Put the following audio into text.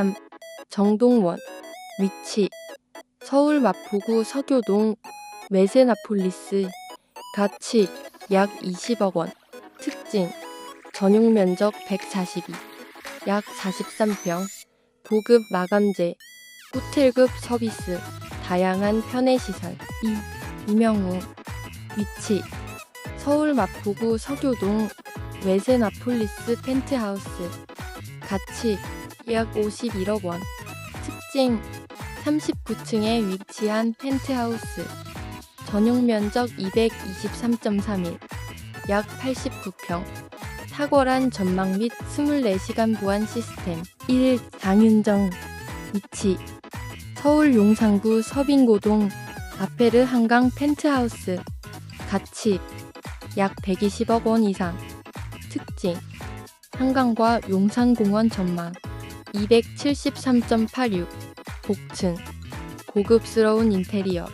3. 정동원 위치 서울 마포구 서교동 메세나폴리스 가치 약 20억 원 특징 전용 면적 142, 약 43평, 고급 마감재, 호텔급 서비스, 다양한 편의시설. 2. 이명우 위치 서울 마포구 서교동 웨세나폴리스 펜트하우스 가치 약 51억 원. 특징 39층에 위치한 펜트하우스. 전용 면적 223.31, 약 89평, 탁월한 전망 및 24시간 보안 시스템. 1. 장윤정. 위치 서울 용산구 서빙고동 아페르 한강 펜트하우스. 가치 약 120억 원 이상. 특징 한강과 용산공원 전망 273.86 복층. 고급스러운 인테리어